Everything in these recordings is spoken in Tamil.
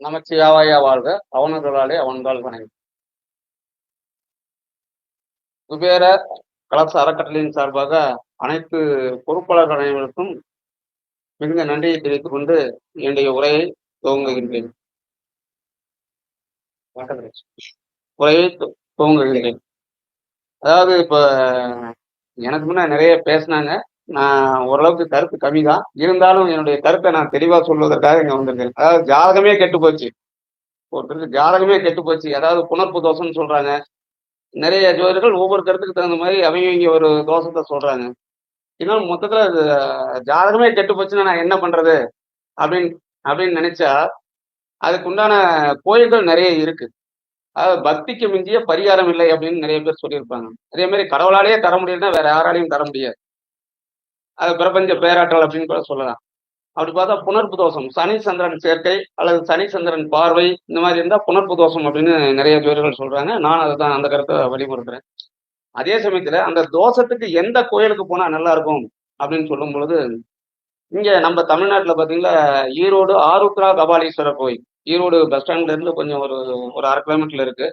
நமச்சிவாய வாழ்க? அவனர்களாலே அவன்கால் வணங்கி. குபேர கலச அறக்கட்டளையின் சார்பாக அனைத்து பொறுப்பாளர்கள் அனைவருக்கும் மிகுந்த நன்றியை தெரிவித்துக் கொண்டு என்னுடைய உரையை துவங்குகின்றேன். உரையை துவங்குகின்றேன். அதாவது இப்ப எனக்கு முன்ன நிறைய பேசினாங்க. நான் ஓரளவுக்கு கருத்து கம்மி தான் இருந்தாலும் என்னுடைய கருத்தை நான் தெளிவாக சொல்வதற்காக இங்கே வந்திருக்கேன். அதாவது ஜாதகமே கெட்டு போச்சு. ஒருத்தருக்கு ஜாதகமே கெட்டு போச்சு. அதாவது புணர்ப்பு தோஷம்னு சொல்றாங்க. நிறைய ஜோதிடர்கள் ஒவ்வொரு கருத்துக்கு தகுந்த மாதிரி அவங்க இங்க ஒரு தோஷத்தை சொல்றாங்க. இன்னும் மொத்தத்துல அது ஜாதகமே கெட்டு போச்சுன்னா நான் என்ன பண்றது? அப்படின்னு அப்படின்னு நினைச்சா அதுக்கு உண்டான கோயில்கள் நிறைய இருக்கு. அதாவது பக்திக்கு மிஞ்சிய பரிகாரம் இல்லை அப்படின்னு நிறைய பேர் சொல்லியிருப்பாங்க. அதே மாதிரி கடவுளாலேயே தர முடியலன்னா வேற யாராலையும் தர முடியாது. அது பிரபஞ்ச பேராற்றல் அப்படின்னு கூட சொல்லலாம். அப்படி பார்த்தா புனர்ப்பு தோஷம் சனி சந்திரன் சேர்க்கை அல்லது சனி சந்திரன் பார்வை இந்த மாதிரி இருந்தால் புனர்ப்பு தோஷம் அப்படின்னு நிறைய ஜோதிகள் சொல்றாங்க. நான் அதை தான் அந்த கருத்தை வழிபடுத்துறேன் அதே சமயத்துல அந்த தோஷத்துக்கு எந்த கோயிலுக்கு போனா நல்லா இருக்கும் அப்படின்னு சொல்லும் பொழுது இங்க நம்ம தமிழ்நாட்டில் பாத்தீங்கன்னா ஈரோடு ஆருத்ரா கபாலீஸ்வரர் கோயில். ஈரோடு பஸ் ஸ்டாண்ட்ல இருந்து கொஞ்சம் ஒரு ஒரு அரை கிலோமீட்டர்ல இருக்கு.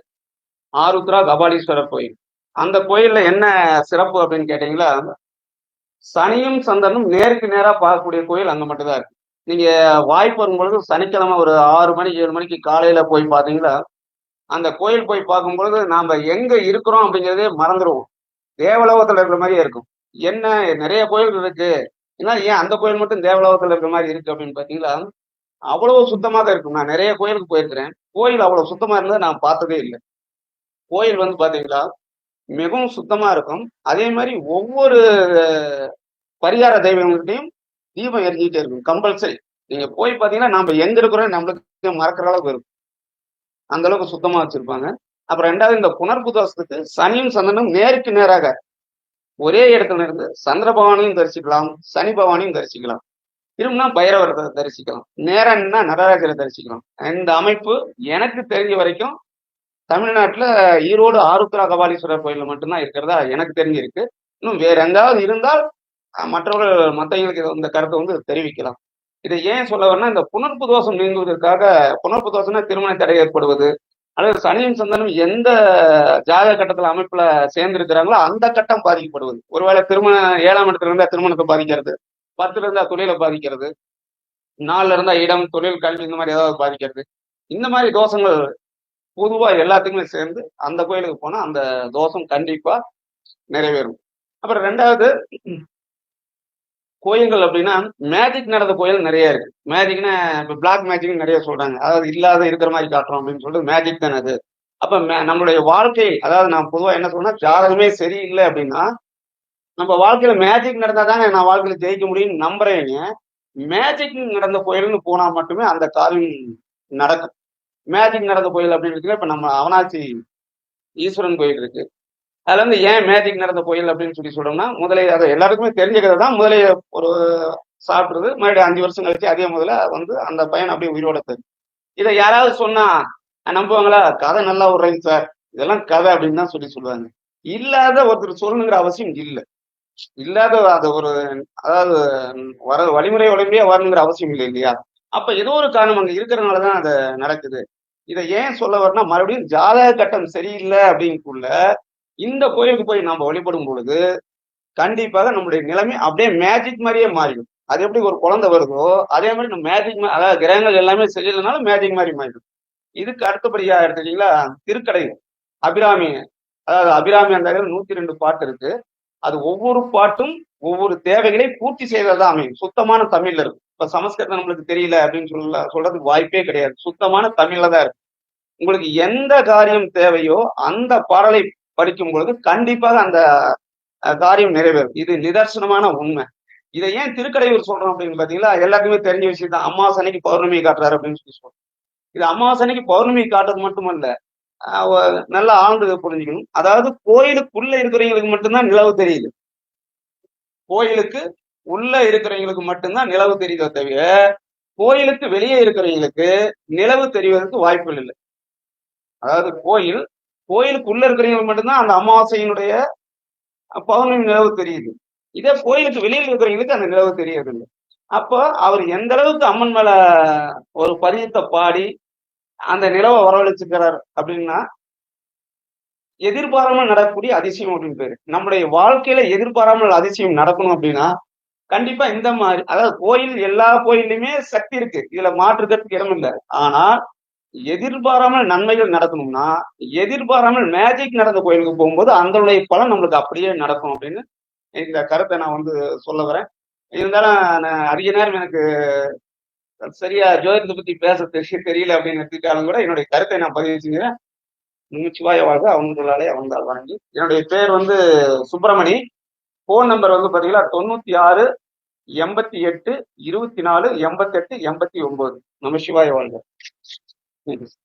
ஆருத்ரா கபாலீஸ்வரர் கோயில். அந்த கோயில்ல என்ன சிறப்பு அப்படின்னு கேட்டீங்களா சனியும் சந்திரனும் நேருக்கு நேரா பார்க்கக்கூடிய கோயில் அங்கே மட்டும்தான் இருக்கு. நீங்க வாய்ப்பு வரும்பொழுது சனிக்கிழமை ஒரு ஆறு மணி ஏழு மணிக்கு காலையில போய் பார்த்தீங்கன்னா அந்த கோயில் போய் பார்க்கும் பொழுது நாம எங்க இருக்கிறோம் அப்படிங்கிறதே மறந்துடுவோம். தேவலோகத்துல இருக்கிற மாதிரியே இருக்கும். என்ன நிறைய கோயில்கள் இருக்கு. ஏன்னா ஏன் அந்த கோயில் மட்டும் தேவலோகத்துல இருக்கிற மாதிரி இருக்கு அப்படின்னு பாத்தீங்களா அவ்வளவு சுத்தமாக இருக்கும். நான் நிறைய கோயிலுக்கு போயிருக்கிறேன். கோயில் அவ்வளவு சுத்தமா இருந்தது நான் பார்த்ததே இல்லை. கோயில் வந்து பாத்தீங்களா மிகவும் சுத்தமா இருக்கும். அதே மாதிரி ஒவ்வொரு பரிகார தெய்வங்கள்ட்டையும் தீபம் எரிஞ்சிட்டே இருக்கும் கம்பல்சரி நீங்க போய் பாத்தீங்கன்னா நம்ம எங்க இருக்கிறோம் நம்மளுக்கு மறக்கிற அளவுக்கு இருக்கும். அந்த அளவுக்கு சுத்தமா வச்சிருப்பாங்க. அப்புறம் ரெண்டாவது இந்த புனர்புதோஷத்துக்கு சனியும் சந்திரனும் நேருக்கு நேராக ஒரே இடத்துல இருந்து சந்திர பகவானையும் தரிசிக்கலாம் சனி பகவானையும் தரிசிக்கலாம். திரும்பினா பைரவரத்தை தரிசிக்கலாம். நேரம்னா நடராஜரை தரிசிக்கலாம். இந்த அமைப்பு எனக்கு தெரிஞ்ச வரைக்கும் தமிழ்நாட்டுல ஈரோடு ஆருத்ரா கபாலீஸ்வரர் கோயிலில் மட்டும்தான் இருக்கிறதா எனக்கு தெரிஞ்சிருக்கு. இன்னும் வேற எங்காவது இருந்தால் மற்றவர்கள் மற்றவங்களுக்கு இந்த கருத்தை வந்து தெரிவிக்கலாம். இதை ஏன் சொல்ல வரேன்னா இந்த புனர்ப்பு தோஷம் நீங்குவதற்காக புனர்ப்பு தோஷம்னா திருமண தடை ஏற்படுவது அல்லது சனியும் சந்தனும் எந்த ஜாதக கட்டத்துல அமைப்புல சேர்ந்திருக்கிறாங்களோ அந்த கட்டம் பாதிக்கப்படுவது. ஒருவேளை திருமண ஏழாம் இடத்துல இருந்தா திருமணத்தை பாதிக்கிறது பத்துல இருந்தா தொழிலை பாதிக்கிறது நாலுல இருந்தா இடம் தொழில் கல்வி இந்த மாதிரி ஏதாவது பாதிக்கிறது. இந்த மாதிரி தோஷங்கள் பொதுவா எல்லாத்துக்குமே சேர்ந்து அந்த கோயிலுக்கு போனா அந்த தோஷம் கண்டிப்பா நிறைவேறும். அப்புறம் ரெண்டாவது கோயில்கள் அப்படின்னா மேஜிக் நடந்த கோயில் நிறைய இருக்கு. மேஜிக்னா இப்போ பிளாக் மேஜிக் நிறைய சொல்றாங்க. அதாவது இல்லாத இருக்கிற மாதிரி காட்டுறோம் அப்படின்னு சொல்லிட்டு மேஜிக் தானே அது. அப்ப மே- நம்மளுடைய வாழ்க்கை அதாவது நான் பொதுவாக என்ன சொன்னா ஜாதகமே சரியில்லை அப்படின்னா நம்ம வாழ்க்கையில மேஜிக் நடந்தா தானே நான் வாழ்க்கையில ஜெயிக்க முடியும்னு நம்புறேங்க மேஜிக் நடந்த கோயில்னு போனா மட்டுமே அந்த காரியம் நடக்கும். மேஜிக் நடந்த கோயில் அப்படின்னு இப்ப நம்ம அவனாச்சி ஈஸ்வரன் கோயில் இருக்கு. அதுல வந்து ஏன் மேஜிக் நடந்த கோயில் அப்படின்னு சொல்லி சொல்றோம்னா முதலே அது எல்லாருக்குமே தெரிஞ்ச கதை தான் முதலே ஒரு சாப்பிடுறது மறுபடியும் அஞ்சு வருஷம் கழிச்சு அதே முதல்ல வந்து அந்த பையன் அப்படியே உயிரோட தெரியும் இதை யாராவது சொன்னா நம்புவாங்களா? கதை நல்லா விடுறீங்க சார். இதெல்லாம் கதை அப்படின்னு தான் சொல்லி சொல்லுவாங்க. இல்லாத ஒருத்தர் சொல்லணுங்கிற அவசியம் இல்லை. இல்லாத அது ஒரு அதாவது வர வழிமுறை உடம்பே வரணுங்கிற அவசியம் இல்லை இல்லையா? அப்ப ஏதோ ஒரு காரணம் அங்க இருக்கிறதுனாலதான் அது நடக்குது. இதை ஏன் சொல்ல வரணும்னா மறுபடியும் ஜாதக கட்டம் சரியில்லை அப்படிங்குள்ள இந்த கோயிலுக்கு போய் நம்ம வழிபடும் பொழுது கண்டிப்பாக நம்மளுடைய நிலைமை அப்படியே மேஜிக் மாதிரியே மாறிடும். அது எப்படி ஒரு குழந்தை வருதோ அதே மாதிரி நம்ம மேஜிக் அதாவது கிரகங்கள் எல்லாமே சரியில்லைனாலும் மேஜிக் மாதிரி மாறிடும். இதுக்கு அடுத்தபடியா எடுத்துக்கிட்டீங்களா திருக்கடை அபிராமி அதாவது அபிராமி அந்த நூத்தி ரெண்டு பாட்டு இருக்கு. அது ஒவ்வொரு பாட்டும் ஒவ்வொரு தேவைகளை பூர்த்தி செய்வதா அமையும். சுத்தமான தமிழ்ல இருக்கும். இப்ப சமஸ்கிருதம் நம்மளுக்கு தெரியல அப்படின்னு சொல்ல சொல்றதுக்கு வாய்ப்பே கிடையாது. சுத்தமான தமிழ்ல தான் இருக்கு. உங்களுக்கு எந்த காரியம் தேவையோ அந்த பாடலை படிக்கும் பொழுது கண்டிப்பாக அந்த காரியம் நிறைவேறும். இது நிதர்சனமான உண்மை. இதை ஏன் திருக்கடையூர் சொல்றோம் அப்படின்னு பாத்தீங்களா? எல்லாத்துக்குமே தெரிஞ்ச விஷயம் தான். அம்மாசனைக்கு பௌர்ணமி காட்டுறாரு அப்படின்னு சொல்லி சொல்றோம். இது அம்மாசனைக்கு பௌர்ணமி காட்டுறது மட்டுமல்ல நல்லா ஆழ்ந்து புரிஞ்சுக்கணும். அதாவது கோயிலுக்குள்ள இருக்கிறவங்களுக்கு மட்டும்தான் நிலவு தெரியுது. கோயிலுக்கு உள்ள இருக்கிறவங்களுக்கு மட்டும்தான் நிலவு தெரியுதோ தவிர கோயிலுக்கு வெளியே இருக்கிறவங்களுக்கு நிலவு தெரிவதற்கு வாய்ப்புகள் இல்லை. அதாவது கோயில் கோயிலுக்கு உள்ள இருக்கிறவங்களுக்கு மட்டும்தான் அந்த அமாவாசையினுடைய பௌர்ணமி நிலவு தெரியுது. இதே கோயிலுக்கு வெளியில் இருக்கிறவங்களுக்கு அந்த நிலவு தெரியறதில்லை அப்போ அவர் எந்த அளவுக்கு அம்மன் மேல ஒரு பரியத்தை பாடி அந்த நிலவை வரவழைச்சுக்கிறார் அப்படின்னா எதிர்பாராமல் நடக்கக்கூடிய அதிசயம் அப்படின்னு பேரு. நம்முடைய வாழ்க்கையில எதிர்பாராமல் அதிசயம் நடக்கணும் அப்படின்னா கண்டிப்பா இந்த மாதிரி அதாவது கோயில் எல்லா கோயில்லையுமே சக்தி இருக்கு. இதுல மாற்றுக்கிறதுக்கு இடம் இல்லை. ஆனா எதிர்பாராமல் நன்மைகள் நடக்கணும்னா எதிர்பாராமல் மேஜிக் நடந்த கோயிலுக்கு போகும்போது அதனுடைய பலன் நம்மளுக்கு அப்படியே நடக்கும் அப்படின்னு இந்த கருத்தை நான் வந்து சொல்ல வரேன். இருந்தாலும் நான் அதிக நேரம் எனக்கு சரியா ஜோதிடத்தை பத்தி பேச தெரிய தெரியல அப்படின்னு எடுத்துக்கிட்டாலும் கூட என்னுடைய கருத்தை நான் பதிவு செஞ்சுக்கிறேன். நிமிச்சுவாய வாழ்க அவங்களாலே அவங்களால் வணங்கி. என்னுடைய பேர் வந்து சுப்பிரமணி. ஃபோன் நம்பர் வந்து பாத்தீங்கன்னா தொண்ணூத்தி ஆறு எண்பத்தி எட்டு இருபத்தி நாலு எண்பத்தெட்டு எண்பத்தி ஒன்பது. நம சிவாய வாழ்க. Thanks.